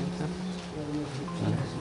Aksine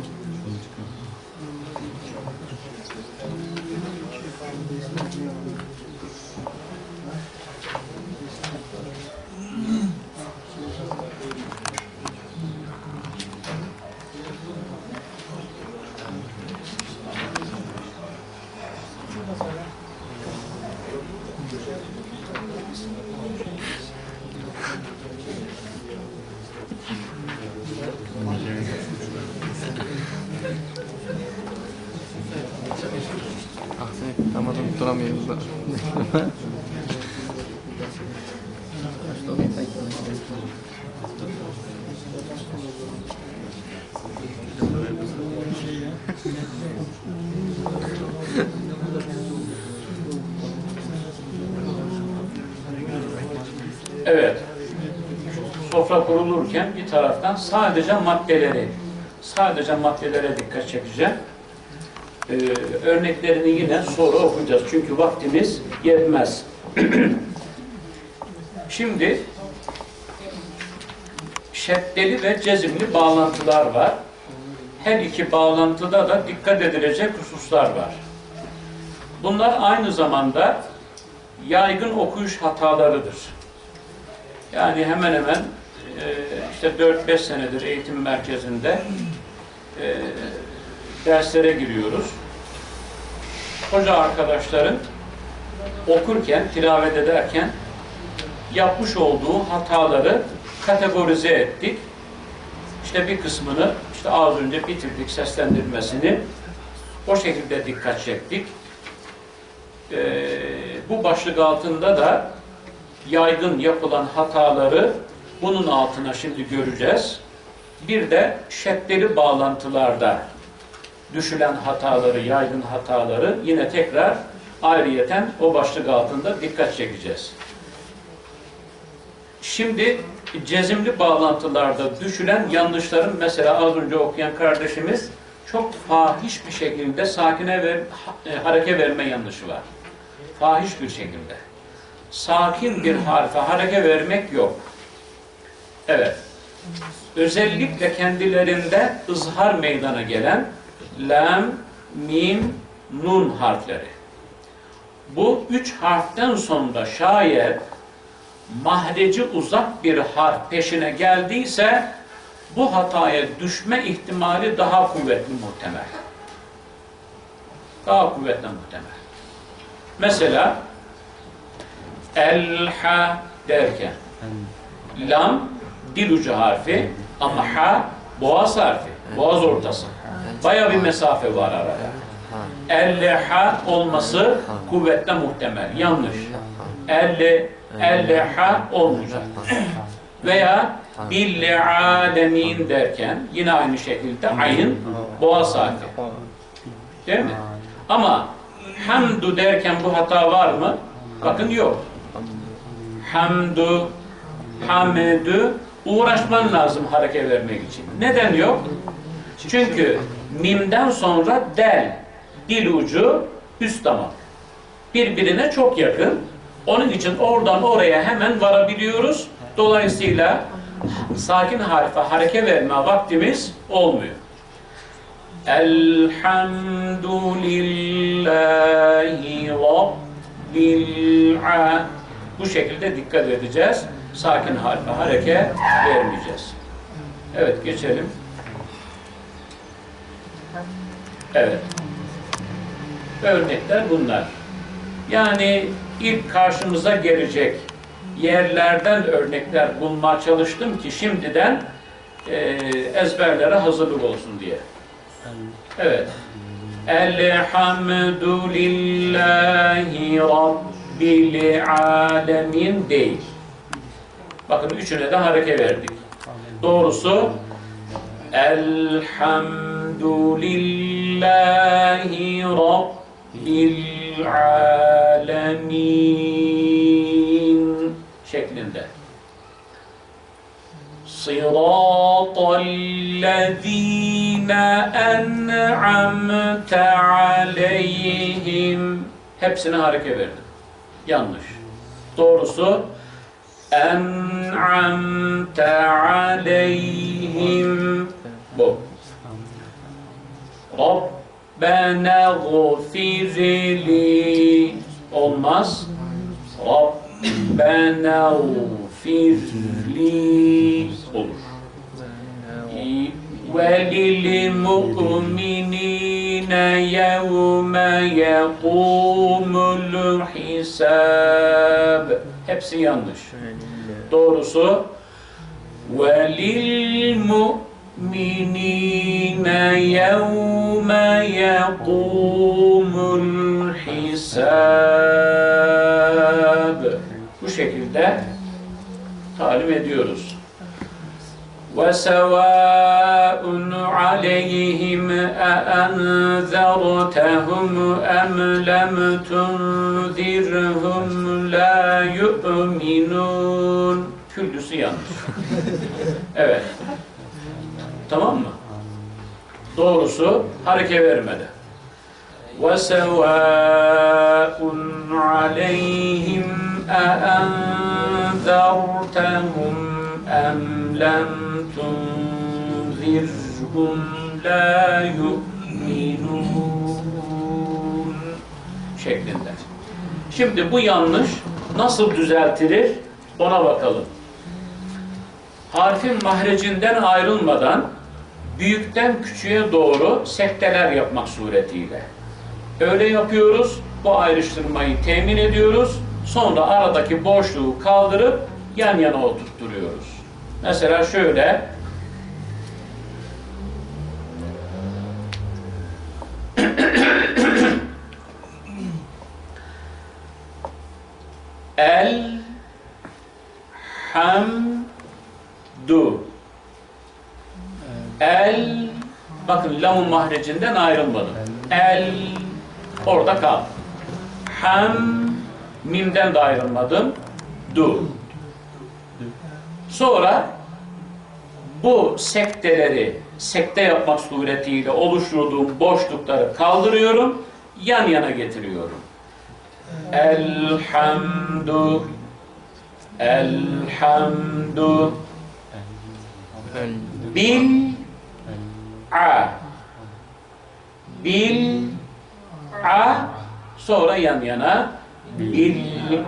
da. Evet. Sofra kurulurken bir taraftan sadece maddeleri, sadece maddelere dikkat çekeceğim. Örneklerini yine sonra okuyacağız. Çünkü vaktimiz yetmez. Şimdi şeddeli ve cezimli bağlantılar var. Her iki bağlantıda da dikkat edilecek hususlar var. Bunlar aynı zamanda yaygın okuyuş hatalarıdır. Yani hemen hemen e, işte 4-5 senedir eğitim merkezinde e, derslere giriyoruz. Hoca arkadaşların okurken, tilavet ederken yapmış olduğu hataları kategorize ettik. İşte bir kısmını işte az önce bitirdik seslendirmesini. O şekilde dikkat çektik. Ee, bu başlık altında da yaygın yapılan hataları bunun altına şimdi göreceğiz. Bir de şeddeli bağlantılarda düşülen hataları, yaygın hataları yine tekrar ayrıyeten o başlık altında dikkat çekeceğiz. Şimdi cezimli bağlantılarda düşülen yanlışların mesela az önce okuyan kardeşimiz çok fahiş bir şekilde sakine ve e, hareke verme yanlışı var. Fahiş bir şekilde. Sakin bir harfe hareke vermek yok. Evet. Özellikle kendilerinde ızhar meydana gelen lam, mim, nun harfleri. Bu üç harften sonra şayet mahreci uzak bir harf peşine geldiyse bu hataya düşme ihtimali daha kuvvetli muhtemel. Daha kuvvetli muhtemel. Mesela elha derken lam dil ucu harfi ama ha boğaz harfi. Boğaz ortası. Baya bir mesafe var arada. Elle-ha olması kuvvetle muhtemel. Yanlış. Elle, elle-ha olmayacak. Veya billi alemin derken yine aynı şekilde ayın boğaz harfi. Değil mi? Ama hamdu derken bu hata var mı? Bakın yok. Hamdu, hamedu uğraşman lazım hareket vermek için. Neden yok? Çünkü mimden sonra del, dil ucu, üst damak. Birbirine çok yakın. Onun için oradan oraya hemen varabiliyoruz. Dolayısıyla sakin harfe hareket verme vaktimiz olmuyor. Elhamdülillahi Rabbil Bu şekilde dikkat edeceğiz. Sakin harfe hareket vermeyeceğiz. Evet geçelim. Evet. Örnekler bunlar. Yani ilk karşımıza gelecek yerlerden örnekler bulmaya çalıştım ki şimdiden e, ezberlere hazırlık olsun diye. Evet. Elhamdülillahi Rabbil alemin değil. Bakın üçüne de hareket verdik. Doğrusu Elhamdülillahi Rabbil alemin şeklinde. Sıratallezine en'amte aleyhim Hepsine hareket verdim. Yanlış. Doğrusu en'amte aleyhim Rabbena gfir li olmaz. Rabbena gfir li olur. Ve lil mu'minine yevme yekumul hisab. Hepsi yanlış. Doğrusu ve lil وَلِلْمُؤْمِنِينَ يَوْمَ يَقُومُ الْحِسَابِ Bu şekilde talim ediyoruz. وَسَوَاءٌ عَلَيْهِمْ أَأَنذَرْتَهُمْ أَمْ لَمْ تُنذِرْهُمْ لَا يُؤْمِنُونَ Küllüsü yanlış. Evet. Tamam mı? Doğrusu hareke vermedi. وَسَوَاءٌ عَلَيْهِمْ أَأَنذَرْتَهُمْ أَمْ لَمْ تُنذِرْهُمْ لَا يُؤْمِنُونَ şeklinde. Şimdi bu yanlış nasıl düzeltilir ona bakalım. Harfin mahrecinden ayrılmadan büyükten küçüğe doğru sekteler yapmak suretiyle. Öyle yapıyoruz, bu ayrıştırmayı temin ediyoruz. Sonra aradaki boşluğu kaldırıp yan yana oturtturuyoruz. Mesela şöyle El hamdu El bakın lamun mahrecinden ayrılmadım. El orada kal. Ham mimden de ayrılmadım. Du. Sonra bu sekteleri sekte yapmak suretiyle oluşturduğum boşlukları kaldırıyorum, yan yana getiriyorum. Elhamdu Elhamdu Bil A Bil A Sonra yan yana Bil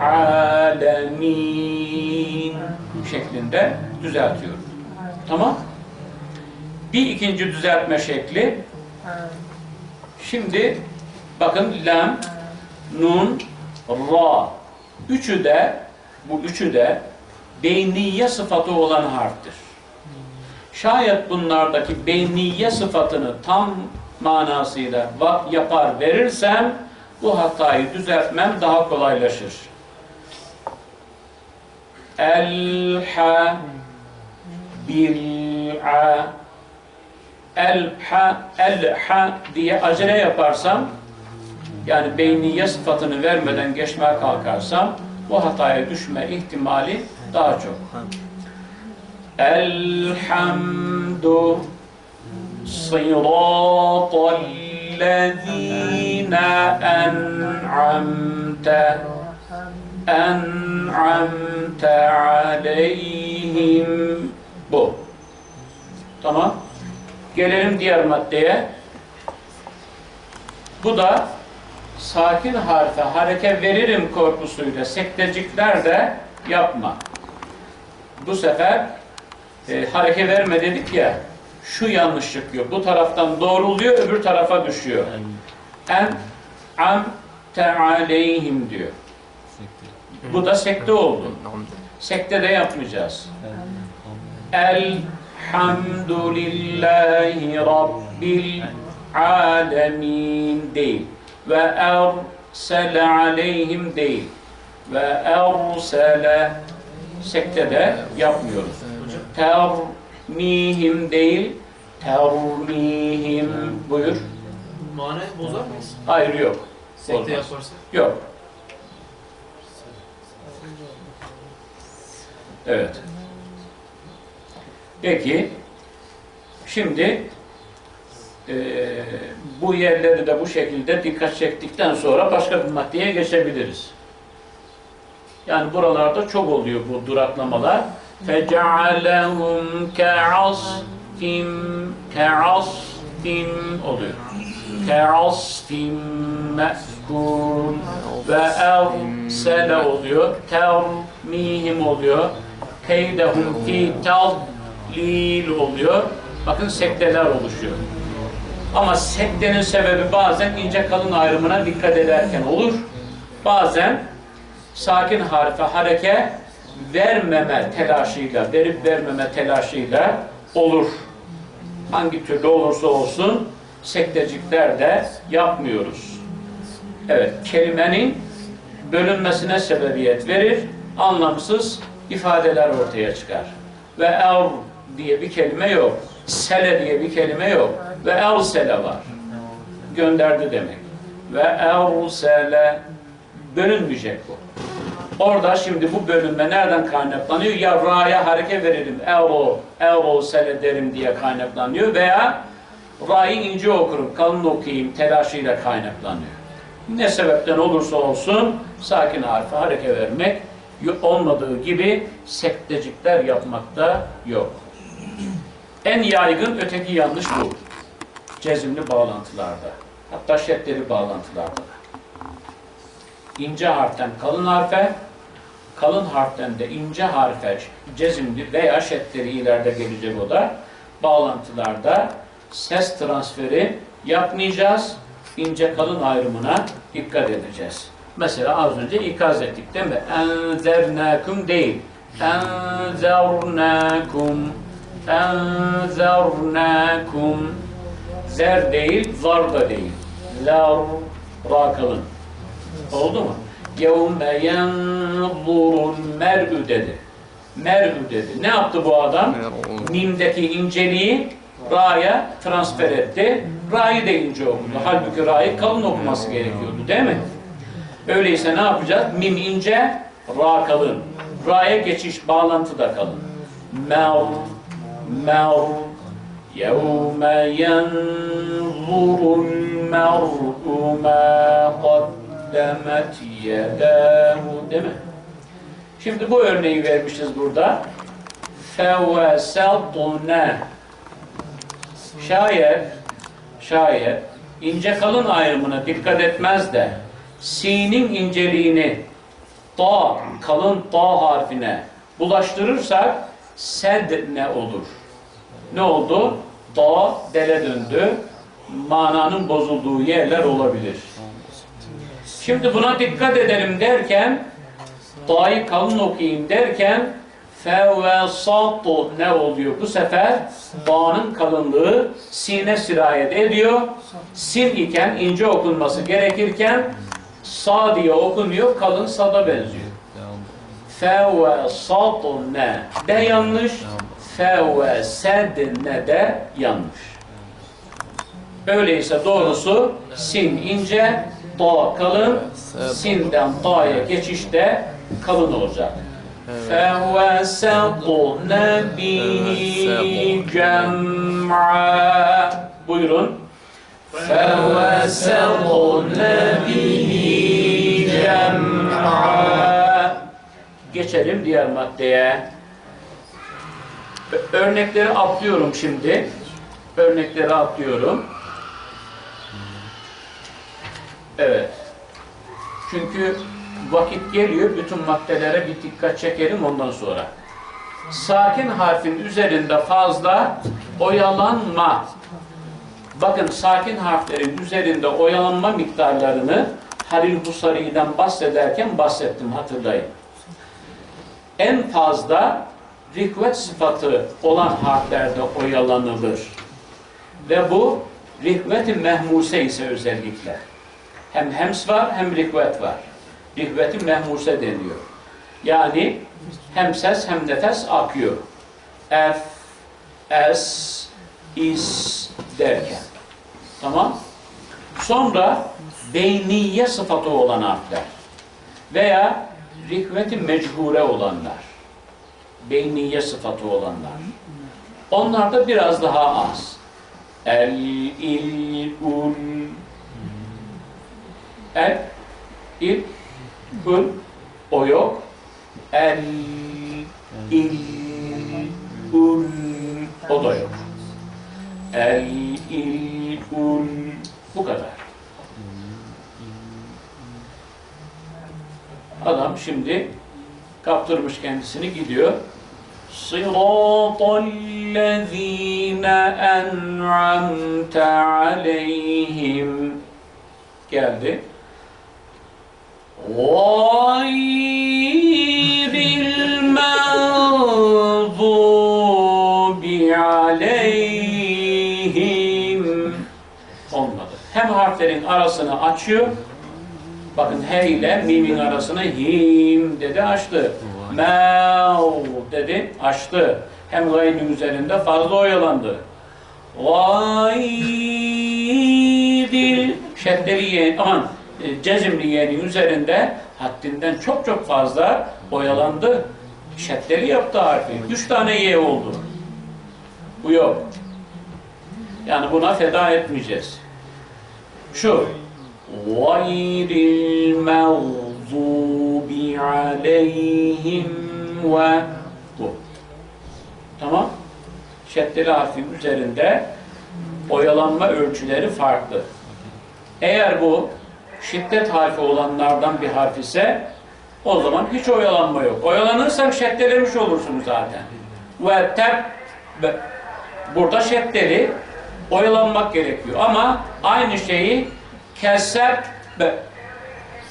Alemin şeklinde düzeltiyorum. Tamam? Bir ikinci düzeltme şekli Şimdi bakın lam, nun, ra. Üçü de bu üçü de beyniye sıfatı olan harftir. Şayet bunlardaki beyniye sıfatını tam manasıyla yapar verirsem bu hatayı düzeltmem daha kolaylaşır. El-ha bil-a el-ha el-ha diye acele yaparsam yani beyniye sıfatını vermeden geçmeye kalkarsam bu hataya düşme ihtimali daha çok. Elhamdu sıratallezine en'amte en'amte aleyhim bu. Tamam. Gelelim diğer maddeye. Bu da sakin harfe hareke veririm korkusuyla sektecikler de yapma. Bu sefer e, hareke verme dedik ya şu yanlış çıkıyor. Bu taraftan doğruluyor öbür tarafa düşüyor. En am aleyhim diyor. Bu da sekte oldu. Sekte de yapmayacağız. Elhamdülillahi Rabbil alemin değil. Ve ersele aleyhim değil. Ve ersele sektede yapmıyoruz. Termihim değil, termihim buyur. Manayı bozar mıyız? Hayır yok. Sekte yaparsak. Yok. Evet. Peki. Şimdi eee, bu yerleri de bu şekilde dikkat çektikten sonra başka bir maddeye geçebiliriz. Yani buralarda çok oluyor bu duraklamalar feca'alehum ke'asfim ke'asfim oluyor. Ke'asfim mefkûn ve ersele oluyor. Termihim oluyor. Keydehum fi tadlil oluyor. Bakın sekteler oluşuyor. Ama sektenin sebebi bazen ince kalın ayrımına dikkat ederken olur. Bazen sakin harfe hareke vermeme telaşıyla, verip vermeme telaşıyla olur. Hangi türlü olursa olsun sektecikler de yapmıyoruz. Evet, kelimenin bölünmesine sebebiyet verir, anlamsız ifadeler ortaya çıkar. Ve ev diye bir kelime yok, sele diye bir kelime yok ve ersele var. Gönderdi demek. Ve ersele bölünmeyecek bu. Orada şimdi bu bölünme nereden kaynaklanıyor? Ya ra'ya hareket verelim, evo, evo sele derim diye kaynaklanıyor veya ra'yı ince okurum, kalın okuyayım telaşıyla kaynaklanıyor. Ne sebepten olursa olsun sakin harfe hareket vermek olmadığı gibi sektecikler yapmakta yok. En yaygın öteki yanlış bu. Cezimli bağlantılarda. Hatta şeddeli bağlantılarda da ince harften kalın harfe, kalın harften de ince harfe cezimli veya şeddeli ileride gelecek o da bağlantılarda ses transferi yapmayacağız. ince kalın ayrımına dikkat edeceğiz. Mesela az önce ikaz ettik değil mi? Enzernâkum değil. Enzernâkum Enzernâkum Zer değil, zar da değil. Lar, ra kalın. Oldu mu? يَوْمَ يَنْظُرُ الْمَرْءُ dedi. Mer'ü dedi. Ne yaptı bu adam? Mer'u. Mim'deki inceliği ra'ya transfer etti. Ra'yı da ince okudu. Halbuki ra'yı kalın okuması gerekiyordu değil mi? Öyleyse ne yapacağız? Mim ince, ra kalın. Ra'ya geçiş, bağlantı da kalın. Mer, mer, يَوْمَ يَنْظُرُ الْمَرْءُ مَا قَدَّمَتْ يَدَاهُ Değil mi? Şimdi bu örneği vermişiz burada. فَوَسَطْنَا Şayet, şayet ince kalın ayrımına dikkat etmez de sinin inceliğini ta, kalın ta harfine bulaştırırsak sed ne olur? Ne oldu? Ta dele döndü. Mananın bozulduğu yerler olabilir. Şimdi buna dikkat edelim derken Ta'yı kalın okuyayım derken fevesatu ne oluyor? Bu sefer Ta'nın kalınlığı sine sirayet ediyor. Sin iken ince okunması gerekirken sa diye okunuyor. Kalın sada benziyor. Fevesatu ne de yanlış. Fevesedne de yanlış. Öyleyse doğrusu sin ince, ta kalın, sinden ta'ya geçişte kalın olacak. فَوَسَطْنَ بِهِ جَمْعًا Buyurun. فَوَسَطْنَ بِهِ جَمْعًا Geçelim diğer maddeye. Ö- Örnekleri atlıyorum şimdi. Örnekleri atlıyorum. Evet. Çünkü vakit geliyor, bütün maddelere bir dikkat çekelim ondan sonra. Sakin harfin üzerinde fazla oyalanma. Bakın sakin harflerin üzerinde oyalanma miktarlarını Halil Husari'den bahsederken bahsettim hatırlayın. En fazla rikvet sıfatı olan harflerde oyalanılır. Ve bu rikvet-i mehmuse ise özellikle. Hem hems var hem rikvet var. Rikvet-i mehmuse deniyor. Yani hem ses hem nefes akıyor. F, S, is derken. Tamam. Sonra beyniye sıfatı olan harfler veya rikveti mechure olanlar. Beyniye sıfatı olanlar. Onlar da biraz daha az. El, il, ul, El, il, ul, o yok. El, il, ul, o da yok. El, il, ul, Bu kadar. Adam şimdi kaptırmış kendisini gidiyor. Sıratallezine en'amte aleyhim geldi. Gayril mağdubi aleyhim olmadı. Hem harflerin arasını açıyor. Bakın he ile mimin arasını him dedi açtı. Mev dedi açtı. Hem gayrın üzerinde fazla oyalandı. Gayril şeddeli yeğen, aman e, cezimli yeğenin üzerinde haddinden çok çok fazla oyalandı. Şeddeli yaptı harfi. Üç tane ye oldu. Bu yok. Yani buna feda etmeyeceğiz. Şu غَيْرِ الْمَغْضُوبِ عَلَيْهِمْ ve bu. Tamam. Şeddeli harfin üzerinde oyalanma ölçüleri farklı. Eğer bu şiddet harfi olanlardan bir harf ise o zaman hiç oyalanma yok. Oyalanırsan şeddelemiş olursun zaten. Ve ve burada şeddeli oyalanmak gerekiyor. Ama aynı şeyi keser be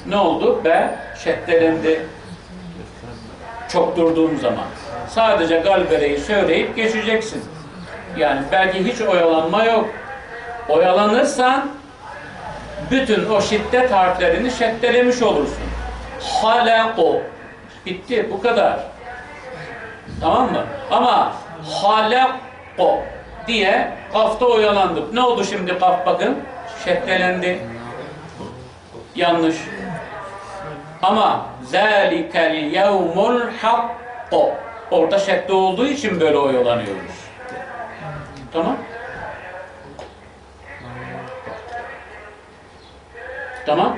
ne oldu? Be şeddelendi. Çok durduğun zaman. Sadece galbereyi söyleyip geçeceksin. Yani belki hiç oyalanma yok. Oyalanırsan bütün o şiddet harflerini şeddelemiş olursun. Halako. Bitti. Bu kadar. Tamam mı? Ama halako diye kafta oyalandık. Ne oldu şimdi kaf bakın? Şeddelendi. Yanlış. Ama zâlikel yevmul hakko. Orada şedde olduğu için böyle oyalanıyoruz. Tamam? Tamam?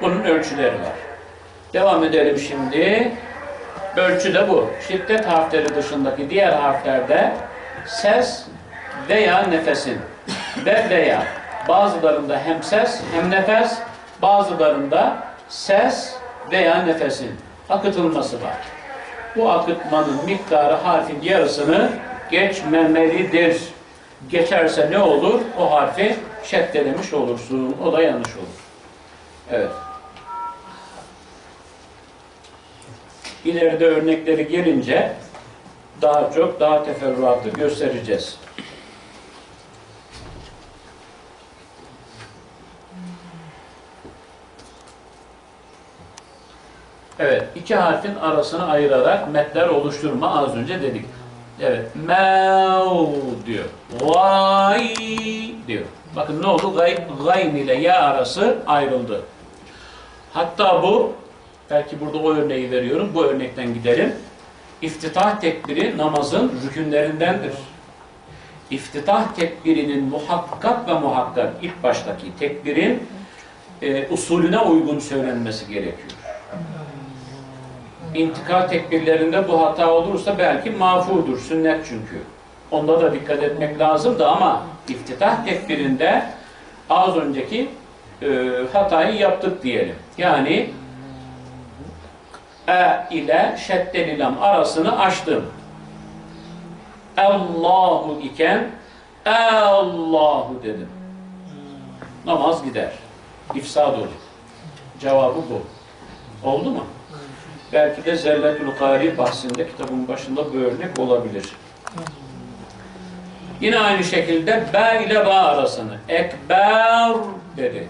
Bunun ölçüleri var. Devam edelim şimdi. Ölçü de bu. Şiddet harfleri dışındaki diğer harflerde ses veya nefesin ve veya bazılarında hem ses hem nefes bazılarında ses veya nefesin akıtılması var. Bu akıtmanın miktarı harfin yarısını geçmemelidir. Geçerse ne olur? O harfi şeddelemiş olursun. O da yanlış olur. Evet. İleride örnekleri gelince daha çok, daha teferruatlı göstereceğiz. Evet, iki harfin arasını ayırarak metler oluşturma az önce dedik. Evet, mev diyor. Vay diyor. Bakın ne oldu? Gay, gayn ile ya arası ayrıldı. Hatta bu, belki burada o örneği veriyorum, bu örnekten gidelim. İftitah tekbiri namazın rükünlerindendir. İftitah tekbirinin muhakkak ve muhakkak ilk baştaki tekbirin e, usulüne uygun söylenmesi gerekiyor. İntikal tekbirlerinde bu hata olursa belki mafudur, sünnet çünkü. Onda da dikkat etmek lazımdı ama iftitah tekbirinde az önceki e, hatayı yaptık diyelim. Yani e ile şeddeli lam arasını açtım. Allahu iken Allahu dedim. Namaz gider. İfsad olur. Cevabı bu. Oldu mu? Belki de Zelletül Kari bahsinde kitabın başında bu örnek olabilir. Yine aynı şekilde be ile ba arasını ekber dedi.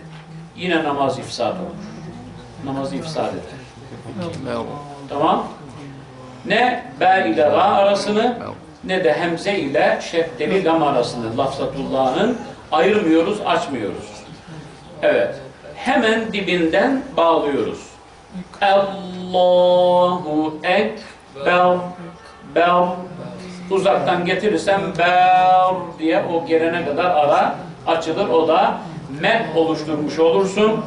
Yine namaz ifsad olur. Namazı ifsad eder. Tamam? Ne be ile ra arasını ne de hemze ile şeddeli lam arasını lafzatullah'ın ayırmıyoruz, açmıyoruz. Evet. Hemen dibinden bağlıyoruz. Allahu Ekber Ber Uzaktan getirirsem ber diye o gelene kadar ara açılır. O da men oluşturmuş olursun.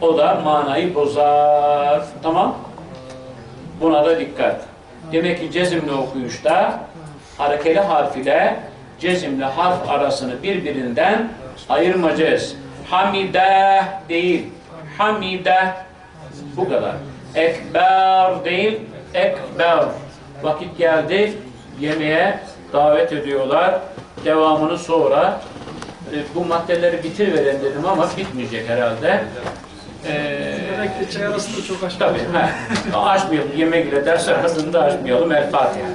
O da manayı bozar. Tamam? Buna da dikkat. Demek ki cezimli okuyuşta harekeli harf ile cezimli harf arasını birbirinden ayırmacağız. Hamide değil. Hamide bu kadar. Ekber değil, ekber. Vakit geldi, yemeğe davet ediyorlar. Devamını sonra e, bu maddeleri bitir veren dedim ama bitmeyecek herhalde. Ee, çay arasında çok aşk tabii, he. açmayalım. Yemek ile ders arasında açmayalım. El Fatiha.